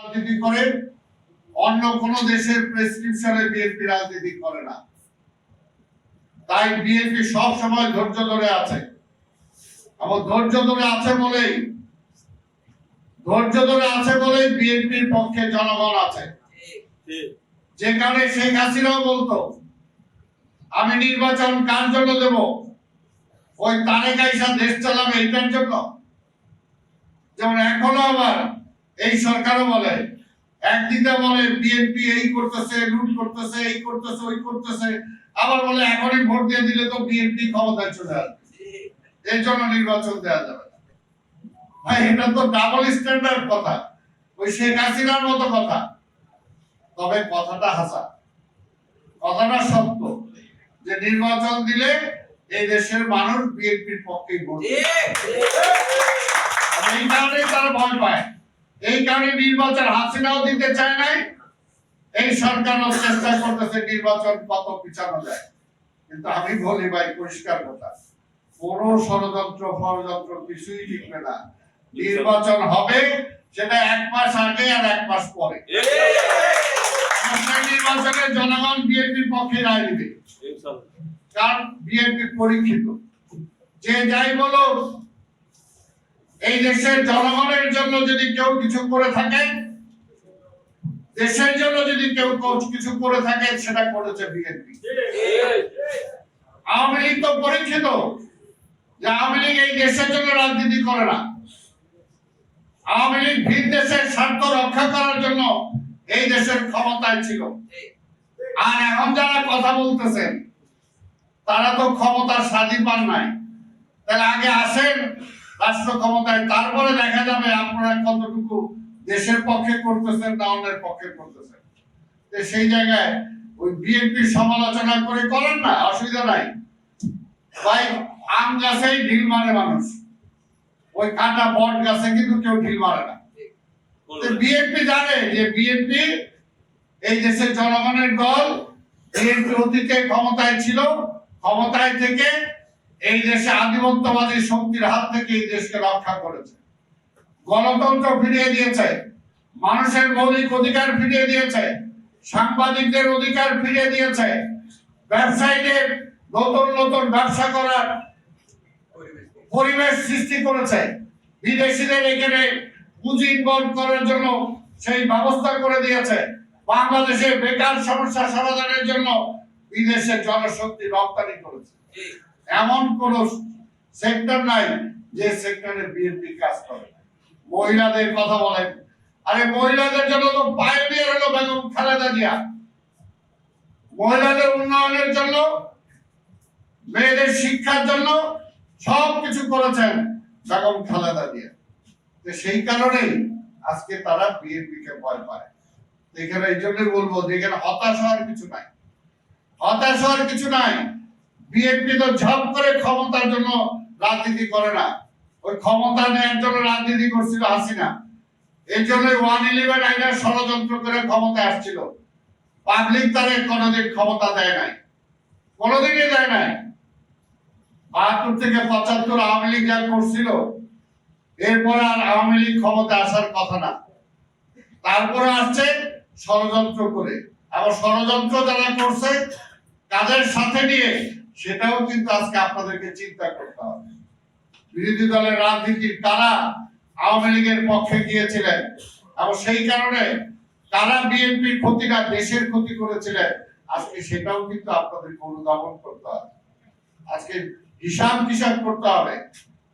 রাজনীতি করে, অন্য কোন দেশের প্রেসক্রিপশনে বিএনপি রাজনীতি করে না। তাই বিএনপি সব সময় ধৈর্য ধরে আছে। এবং ধৈর্য ধরে আছে বলেই, ধৈর্য ধরে আছে বলেই বিএনপির পক্ষে জনগণ আছে। যেখানে শেখ হাসিনাও বলতো, আমি নির্বাচন কার জন্য দেব? ওই তারেক আইসা দেশ চালাবে এইটার জন্য? যেমন এখনও আবার এই সরকারও বলে। একদিকে বলে বিএনপি এই করতেছে লুট করতেছে এই করতেছে ওই করতেছে। আবার বলে এখনই ভোট দিয়ে দিলে তো বিএনপি ক্ষমতায় চলে আসবে। এই জন্য নির্বাচন দেওয়া যাবে না। ভাই এটা তো ডাবল স্ট্যান্ডার্ড কথা। ওই শেখ হাসিনার মতো কথা। তবে কথাটা হাসা। কথাটা সত্য যে নির্বাচন দিলে এই দেশের মানুষ বিএনপির পক্ষেই ভোট এই কারণেই তারা ভয় পায়। এই কারণে নির্বাচন হাসিনাও দিতে চায় নাই। এই সরকারও চেষ্টা করতেছে নির্বাচন কত পিছানো যায়। কিন্তু আমি বলি ভাই পরিষ্কার কথা কোন ষড়যন্ত্র ফড়যন্ত্র কিছুই টিকবে না। নির্বাচন হবে সেটা এক মাস আগে আর এক মাস পরে। নির্বাচনে জনগণ বিএনপির পক্ষে রায় দিবে কারণ বিএনপি পরীক্ষিত। যে যাই বলো এই দেশের জনগণের জন্য যদি কেউ কিছু করে থাকে, দেশের জন্য যদি কেউ কিছু করে থাকে, সেটা করেছে বিএনপি। আওয়ামী লীগ তো পরীক্ষিত যে আওয়ামী লীগ এই দেশের জন্য রাজনীতি করে না। আওয়ামী লীগ ভিন দেশের স্বার্থ রক্ষা করার জন্য এই দেশের ক্ষমতায় ছিল। আর এখন যারা কথা বলতেছেন, তারা তো ক্ষমতার স্বাধীন পান নাই। তাহলে আগে আসেন রাষ্ট্র ক্ষমতায় তারপরে দেখা যাবে আপনারা কতটুকু দেশের পক্ষে করতেছেন না অন্যের পক্ষে করতেছেন। সেই জায়গায় ওই বিএনপির সমালোচনা করে করেন না অসুবিধা নাই। ভাই আম গাছেই ঢিল মারে মানুষ। ওই কাটা বট গাছে কিন্তু কেউ ঢিল মারে না। বিএনপি জানে যে বিএনপি এই দেশের জনগণের দল বিএনপি অতীতে ক্ষমতায় ছিল ক্ষমতায় থেকে এই দেশে আধিপত্যবাদী শক্তির হাত থেকে এই দেশকে রক্ষা করেছে। গণতন্ত্র ফিরিয়ে দিয়েছে, মানুষের মৌলিক অধিকার ফিরিয়ে দিয়েছে, সাংবাদিকদের অধিকার ফিরিয়ে দিয়েছে, ব্যবসায়ীদের নতুন নতুন ব্যবসা করার পরিবেশ সৃষ্টি করেছে। বিদেশিদের এখানে পুঁজি ইনভলভ করার জন্য সেই ব্যবস্থা করে দিয়েছে। বাংলাদেশে বেকার সমস্যা সমাধানের জন্য বিদেশে জনশক্তি রপ্তানি করেছে। এমন কোন সেক্টর নাই যে সেক্টরে বিএনপি কাজ করে মহিলাদের কথা বলেন আরে মহিলাদের জন্য তো পাইনিয়ার হলো বেগম খালেদা জিয়া। মহিলাদের উন্নয়নের জন্য, মেয়েদের শিক্ষার জন্য সব কিছু করেছেন বেগম খালেদা জিয়া। সেই কারণেই আজকে তারা বিএনপি কে ভয় পায়। এখানে এই জন্যই বলব যে এখানে হতাশ হওয়ার কিছু নাই। হতাশ হওয়ার কিছু নাই। বিএনপি তো ঝপ করে ক্ষমতার জন্য রাজনীতি করে না। ওই ক্ষমতা নেওয়ার জন্য রাজনীতি করছিল হাসিনা। এই জন্য ওয়ান ইলেভেন আইনের ষড়যন্ত্র করে ক্ষমতা আসছিল। পাবলিক তারে কোনোদিন ক্ষমতা দেয় নাই। কোনোদিনই দেয় নাই। বাহাত্তর থেকে পঁচাত্তর আওয়ামী লীগ যা করছিল, এরপরে আর আওয়ামী লীগ ক্ষমতা আসার কথা না। তারপরে আসছে ষড়যন্ত্র করে। আবার ষড়যন্ত্র যারা করছে, তাদের সাথে নিয়ে সেটাও কিন্তু আজকে আপনাদেরকে চিন্তা করতে হবে। বিরোধী দলের রাজনীতির তারা আওয়ামী লীগের পক্ষে গিয়েছিলেন এবং সেই কারণে তারা বিএনপির ক্ষতিটা দেশের ক্ষতি করেছিলেন। আজকে সেটাও কিন্তু আপনাদেরকে অনুধাবন করতে হবে। আজকে হিসাব কিসাব করতে হবে।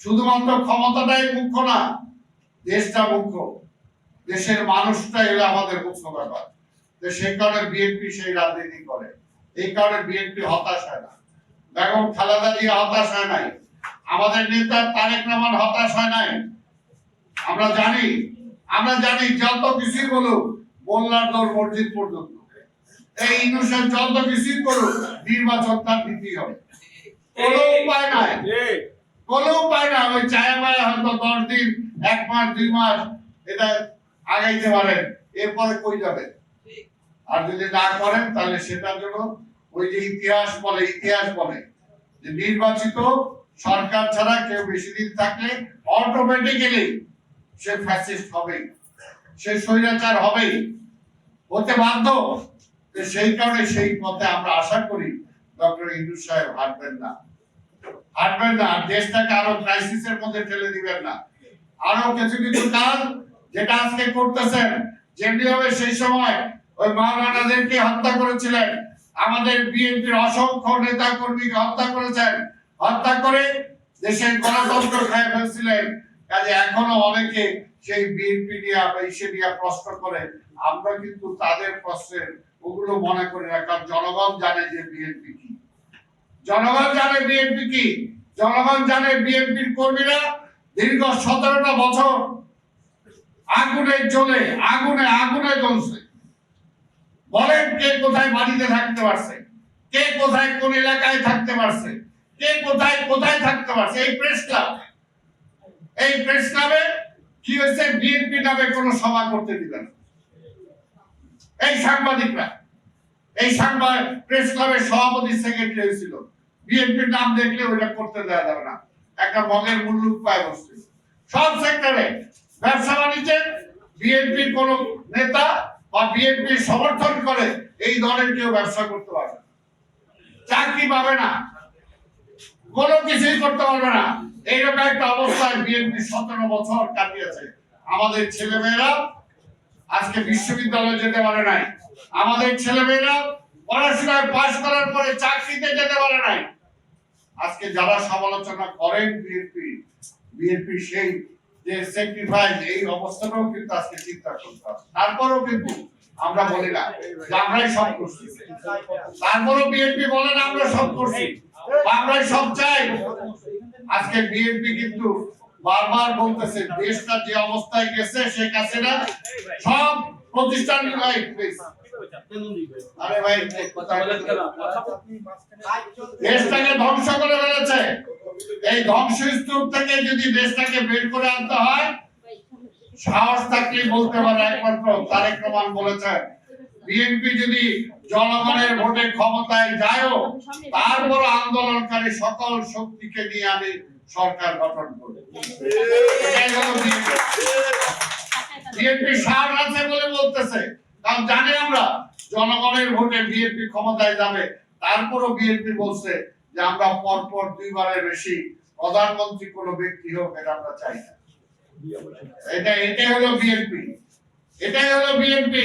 শুধুমাত্র ক্ষমতাটাই মুখ্য না, দেশটা মুখ্য। দেশের মানুষটা হলো আমাদের মুখ্য ব্যাপার। সেই কারণে বিএনপি সেই রাজনীতি করে। এই কারণে বিএনপি হতাশ হয় না। বেগম খালেদা জিয়া হতাশ হয় নাই। আমাদের নেতা তারেক রহমান হতাশ হয় নাই। আমরা জানি আমরা জানি যত কিছুই বলুক, মোল্লার দৌড় মসজিদ পর্যন্ত। এই যত কিছুই করুক নির্বাচন তার হবে কোনো উপায় নাই। কোনো উপায় না ওই চায়া মায়া হয়তো দশ দিন, এক মাস, দুই মাস, এটা আগাইতে পারেন। এরপরে কই যাবে আর যদি না করেন, তাহলে সেটার জন্য ওই যে ইতিহাস বলে ইতিহাস বলে যে নির্বাচিত সরকার ছাড়া কেউ বেশি দিন থাকলে অটোমেটিক্যালি সে ফ্যাসিস্ট হবে সে স্বৈরাচার হবেই। হতে বাধ্য সেই কারণে সেই পথে আমরা আশা করি ডক্টর ইন্দু সাহেব হাঁটবেন না। হাঁটবেন না দেশটাকে আরও ক্রাইসিসের মধ্যে ঠেলে দিবেন না। আরও কিছু কিছু কাজ যেটা আজকে করতেছেন যেমনি হবে সেই সময় ওই মা মাওলানাদেরকে হত্যা করেছিলেন আমাদের বিএনপির অসংখ্য নেতা কর্মীকে হত্যা করেছেন। হত্যা করে দেশের গণতন্ত্র খেয়ে ফেলছিলেন। কাজে এখনও অনেকে সেই বিএনপি নিয়ে ইসে নিয়ে প্রশ্ন করে আমরা কিন্তু তাদের প্রশ্নের ওগুলো মনে করি না, কারণ জনগণ জানে যে বিএনপি কি। জনগণ জানে বিএনপি কি। জনগণ জানে বিএনপির কর্মীরা দীর্ঘ সতেরোটা বছর আগুনে জ্বলে আগুনে আগুনে জ্বলছে। বলেন কে কোথায় বাড়িতে থাকতে পারছে? কে কোথায় কোন এলাকায় থাকতে পারছে? কে কোথায় কোথায় থাকতে পারছে? এই প্রেস ক্লাব এই প্রেস ক্লাবে কি হয়েছে? বিএনপি নামে কোনো সভা করতে দিবে না। এই সাংবাদিকরা, এই সাংবাদ প্রেস ক্লাবের সভাপতি সেক্রেটারি হয়েছিল। বিএনপির নাম দেখলে ওইটা করতে দেওয়া যাবে না। একটা মগের মুল্লুক পায় বসছে সব সেক্টরে ব্যবসা বাণিজ্যে বিএনপির কোন নেতা বা বিএনপি সমর্থন করে, এই দলের কেউ ব্যবসা করতে পারবে চাকরি পাবে না। কোনো কিছুই করতে পারবে না। এইরকম একটা অবস্থায় বিএনপি সতেরো বছর কাটিয়েছে। আমাদের ছেলেমেয়েরা আজকে বিশ্ববিদ্যালয়ে যেতে পারে নাই। আমাদের ছেলেমেয়েরা পড়াশোনায় পাশ করার পরে চাকরিতে যেতে পারে নাই। আজকে যারা সমালোচনা করেন বিএনপি বিএনপি সেই যে স্যাক্রিফাইস এই অবস্থাটাও কিন্তু আজকে চিন্তা করতে হবে। তারপরেও কিন্তু আমরা বলি না আমরাই সব করছি। তারপরেও বিএনপি বলে না, আমরা সব করছি। আমরাই সব চাই। আজকে বিএনপি কিন্তু বারবার বলতেছে, দেশটা যে অবস্থায় গেছে, শেখ হাসিনা, সব প্রতিষ্ঠান আরে ভাই? দেশটাকে ধ্বংস করে ফেলেছে। এই ধ্বংসস্তূপ থেকে যদি দেশটাকে বের করে আনতে হয় সাহস থাকলে বলতে পারে একমাত্র তারেক রহমান বলেছেন বিএনপি যদি জনগণের ভোটে ক্ষমতায় যায়ও তারপর আন্দোলনকারী সকল শক্তিকে নিয়ে আমি সরকার গঠন করব। বিএনপি। বিএনপি সার আছে বলে বলতেছে। কারণ জানি আমরা জনগণের ভোটে বিএনপি ক্ষমতায় যাবে। তারপরও বিএনপি বলছে যে আমরা পরপর দুইবারের বেশি প্রধানমন্ত্রী কোন ব্যক্তি হোক এটা আমরা চাই না। এটা এটাই হলো বিএনপি এটাই হলো বিএনপি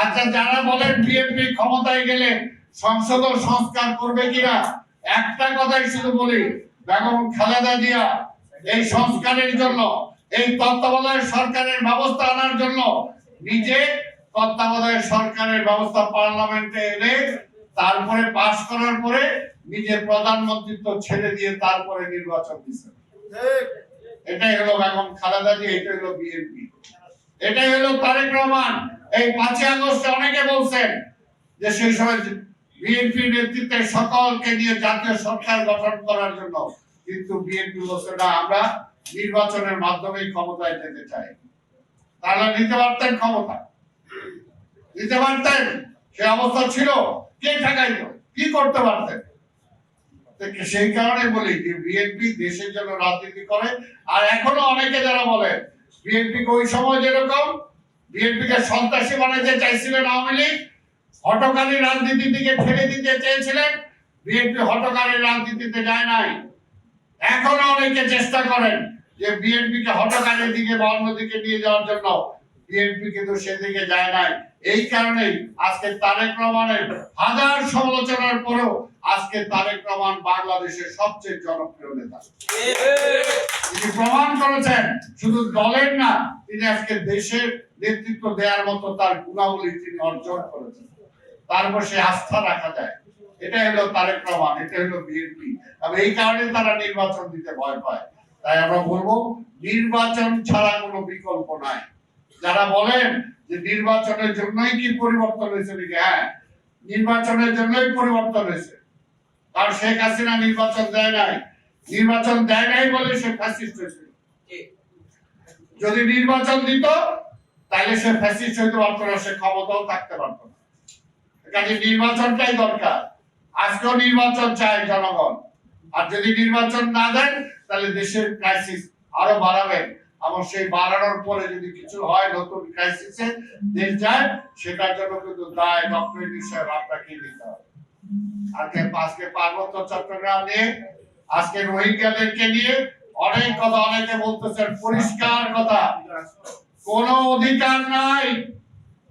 আচ্ছা যারা বলেন বিএনপি ক্ষমতায় গেলে সংসদ সংস্কার করবে কিনা, একটা কথাই শুধু বলি, বেগম খালেদা জিয়া এই সংস্কারের জন্য, এই তত্ত্বাবধায়ক সরকারের ব্যবস্থা আনার জন্য নিজে তত্ত্বাবধায়ক সরকারের ব্যবস্থা পার্লামেন্টে এনে তারপরে পাশ করার পরে নিজে প্রধানমন্ত্রিত্ব ছেড়ে দিয়ে তারপরে নির্বাচন দিচ্ছে এটাই হলো বেগম খালেদা জিয়া এটাই হলো বিএনপি। এটাই হলো তারেক রহমান। এই পাঁচই আগস্টে অনেকে বলছেন যে সেই সময় বিএনপি নেতৃত্বে সকলকে নিয়ে জাতীয় সরকার গঠন করার জন্য কিন্তু বিএনপি বলছে, না, আমরা নির্বাচনের মাধ্যমে ক্ষমতায় যেতে চাই। তাহলে নিতে পারতেন ক্ষমতা। নিতে পারতেন, সে অবস্থা ছিল, কে ঠেকাইতো কি করতে পারতেন? সেই কারণে বলি যে বিএনপি দেশের জন্য রাজনীতি করে, আর এখনও অনেকে যারা বলে বিএনপি ওই সময় যেরকম বিএনপি কে সন্ত্রাসী বানাইতে চাইছিলেন আওয়ামী লীগ হটকারী রাজনীতির দিকে ঠেলে দিতে চেয়েছিলেন বিএনপি হটকারী রাজনীতিতে যায় নাই। এখনও অনেকে চেষ্টা করেন যে বিএনপি কে হটকারীর দিকে বা অন্যদিকে নিয়ে যাওয়ার জন্য বিএনপি কিন্তু সেদিকে যায় নাই। এই কারণেই আজকে তারেক রহমানের হাজার সমালোচনার পরেও আজকে তারেক রহমান বাংলাদেশের সবচেয়ে জনপ্রিয় নেতা। তিনি প্রমাণ করেছেন, শুধু দলের না, তিনি আজকে দেশের নেতৃত্ব দেওয়ার মতো তার গুণাবলী তিনি অর্জন করেছেন। তার উপর সে আস্থা রাখা যায়। এটা হলো তারেক রহমান, এটা হলো বিএনপি। তবে এই কারণে তারা নির্বাচন দিতে ভয় পায়। তাই আমরা বলব, নির্বাচন ছাড়া কোনো বিকল্প নাই। যারা বলেন যে নির্বাচনের জন্যই কি পরিবর্তন হয়েছে নাকি? হ্যাঁ নির্বাচনের জন্যই পরিবর্তন হয়েছে। কারণ শেখ হাসিনা নির্বাচন দেয় নাই। নির্বাচন দেয় নাই বলে সে ফ্যাসিস্ট হয়েছিল যদি নির্বাচন দিত তাহলে সে ফ্যাসিস্ট হইতে পারতো না সে ক্ষমতাও থাকতে পারতো না। কাজে নির্বাচনটাই দরকার। আজকেও নির্বাচন চায় জনগণ। আর যদি নির্বাচন না দেন তাহলে দেশের ক্রাইসিস আরও বাড়াবেন। সেই বাড়ানোর পরে যদি কিছু হয়, নতুন ক্রাইসিসে যায়, সেটার জন্য কিন্তু দায় ডক্টর বিষয় আপনাকে নিতে হবে। আজকে আজকে পার্বত্য চট্টগ্রাম নিয়ে, আজকে রোহিঙ্গাদেরকে নিয়ে অনেক কথা অনেকে বলতেছেন, পরিষ্কার কথা। কোন অধিকার নাই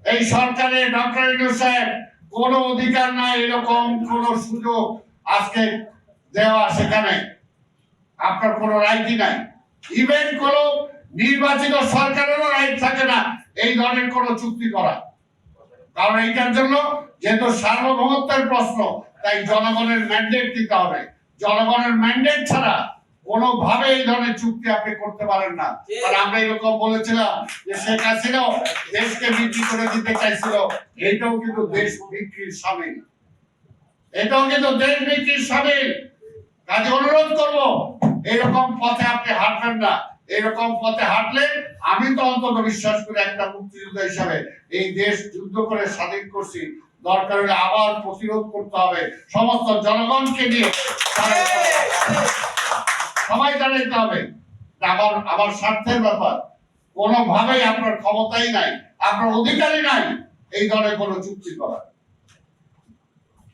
এই সরকারের ডক্টর সাহেব। কোন অধিকার নাই এরকম কোন সুযোগ আজকে দেওয়া সেখানে। আপনার কোনো রাইটই নাই? ইভেন কোন নির্বাচিত সরকারেরও রাইট থাকে না এই ধরনের কোন চুক্তি করা। কারণ এইটার জন্য যেহেতু সার্বভৌমত্বের প্রশ্ন, তাই জনগণের ম্যান্ডেট দিতে হবে। জনগণের ম্যান্ডেট ছাড়া কোনোভাবে এই ধরনের চুক্তি আপনি করতে পারেন না। আর আমরা এরকম বলেছিলাম যে শেখ হাসিনাও দেশকে বিক্রি করে দিতে চাইছিল এইটাও কিন্তু দেশ বিক্রির সামিল। এটাও কিন্তু দেশ বিক্রির সামিল। কাজে অনুরোধ করব, এরকম পথে আপনি হাঁটবেন না। এরকম পথে হাঁটলে আমি তো অন্তত বিশ্বাস করি একটা মুক্তিযোদ্ধা হিসাবে এই দেশ যুদ্ধ করে স্বাধীন করছি। দরকার হলে আবার প্রতিরোধ করতে হবে। সমস্ত জনগণকে নিয়ে সবাই জানাইতে হবে। যে আমার আমার স্বার্থের ব্যাপার। কোনোভাবেই আপনার ক্ষমতাই নাই আপনার অধিকারই নাই এই ধরনের কোনো চুক্তি করার।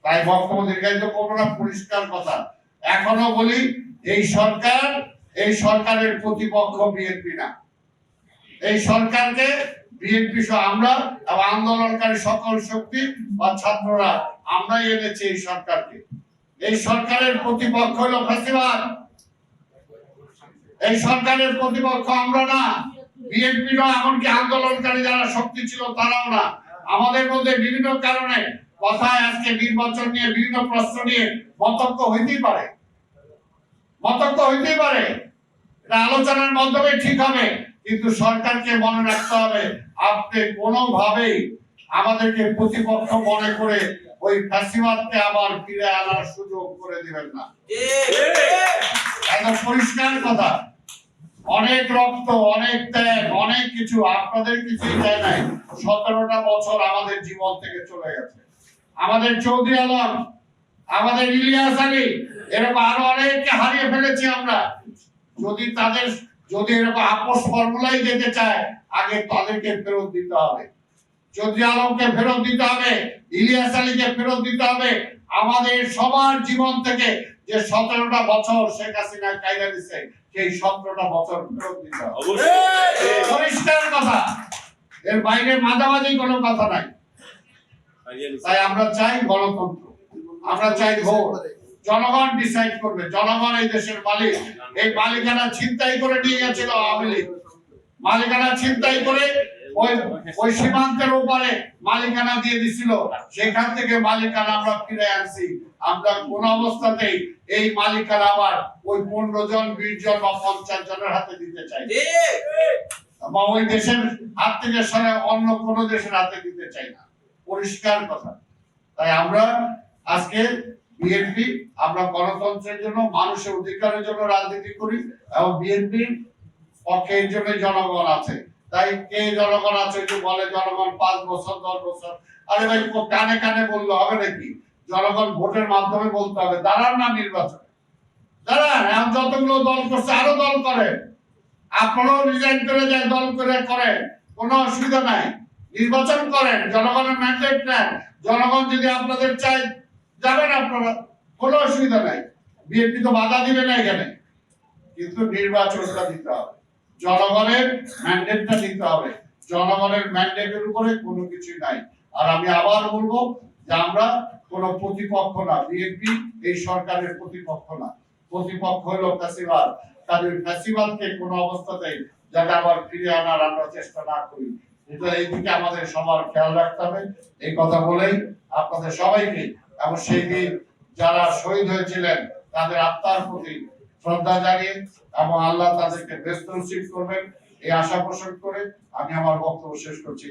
তাই বক্তব্য দীর্ঘায়িত করব না পরিষ্কার কথা। এখনও বলি এই সরকার এই সরকারের প্রতিপক্ষ বিএনপি না। এই সরকারকে বিএনপি সহ আমরা এবং আন্দোলনকারী সকল শক্তি বা ছাত্ররা আমরাই এনেছি এই সরকারকে। এই সরকারের প্রতিপক্ষ হলো ফ্যাসিবাদ এই সরকারের প্রতিপক্ষ আমরা না। বিএনপি নয় এমনকি আন্দোলনকারী যারা শক্তি ছিল তারাও না। আমাদের মধ্যে বিভিন্ন কারণে কথায় আজকে নির্বাচন নিয়ে বিভিন্ন প্রশ্ন নিয়ে মতক্য হইতেই পারে। মতক্য হইতেই পারে। আলোচনার মাধ্যমে ঠিক হবে, কিন্তু সরকারকে মনে রাখতে হবে, আপনি কোনোভাবেই আমাদেরকে প্রতিপক্ষ মনে করে ওই ফ্যাসিবাদকে আবার ফিরে আনার সুযোগ করে দিবেন না। একদম পরিষ্কার কথা। অনেক রক্ত, অনেক ত্যাগ, অনেক কিছু আপনাদের কিছুই দেয় নাই। সতেরোটা বছর আমাদের জীবন থেকে চলে গেছে। আমাদের চৌধুরী আলম, আমাদের ইলিয়াস আলী, এরকম আরও অনেককে হারিয়ে ফেলেছি আমরা। যদি তাদের যদি এরকম আপোষ ফর্মুলাই যেতে চায় আগে তাদেরকে ফেরত দিতে হবে। চৌধুরী আলমকে ফেরত দিতে হবে ইলিয়াস আলীকে ফেরত দিতে হবে আমাদের সবার জীবন থেকে যে সতেরোটা বছর শেখ হাসিনা কাইরা দিছে সেই সতেরোটা বছর ফেরত দিতে হবে। পরিষ্কার কথা। এর বাইরে মাঝামাঝি কোনো কথা নাই। তাই আমরা চাই গণতন্ত্র। আমরা চাই ভোট। জনগণ ডিসাইড করবে, জনগণ এই দেশের মালিক। এই মালিকানা ছিনতাই করে নিয়ে গেছিল আওয়ামী লীগ। মালিকানা ছিনতাই করে ওই ওই সীমান্তের উপরে মালিকানা দিয়ে দিছিল। সেখান থেকে মালিকানা আমরা ফিরে আমরা কোন অবস্থাতেই এই মালিকানা আবার ওই পনেরো জন, বিশ জন বা পঞ্চাশ জনের হাতে দিতে চাই বা ওই দেশের হাত থেকে সরে অন্য কোন দেশের হাতে দিতে চাই না। পরিষ্কার কথা। তাই আমরা আজকে বিএনপি আমরা গণতন্ত্রের জন্য, মানুষের অধিকারের জন্য রাজনীতি করি এবং বিএনপির পক্ষে এর জন্য জনগণ আছে। তাই কে জনগণ আছে যে বলে, জনগণ পাঁচ বছর, দশ বছর। আরে ভাই কানে কানে বললে, হবে নাকি? জনগণ ভোটের মাধ্যমে বলতে হবে, দাঁড়ান না নির্বাচন। দাঁড়ান যতগুলো দল করছে, আরও দল করে। আপনারাও রিজাইন করে যায় দল করে করেন। কোনো অসুবিধা নাই। নির্বাচন করেন, জনগণের ম্যান্ডেট নেন। জনগণ যদি আপনাদের চাই যাবেন আপনারা, কোনো অসুবিধা নাই। বিএনপি তো বাধা দিবে না এখানে। কিন্তু নির্বাচনটা দিতে হবে। জনগণের ম্যান্ডেটটা দিতে হবে। জনগণের ম্যান্ডেটের উপরে কোনো কিছু নাই। আর আমি আবার বলব যে আমরা কোনো প্রতিপক্ষ না। বিএনপি এই সরকারের প্রতিপক্ষ না। প্রতিপক্ষ হলো ফ্যাসিবাদ তাদের ফ্যাসিবাদকে কোনো অবস্থাতেই যাতে আবার ফিরে আনার আমরা চেষ্টা না করি। এই দিকে আমাদের সবার খেয়াল রাখতে হবে। এই কথা বলেই আপনাদের সবাইকে এবং সেই দিন যারা শহীদ হয়েছিলেন, তাদের আত্মার প্রতি শ্রদ্ধা জানিয়ে এবং আল্লাহ তাদেরকে ব্যস্ত করবেন। এই আশা পোষণ করে আমি আমার বক্তব্য শেষ করছি।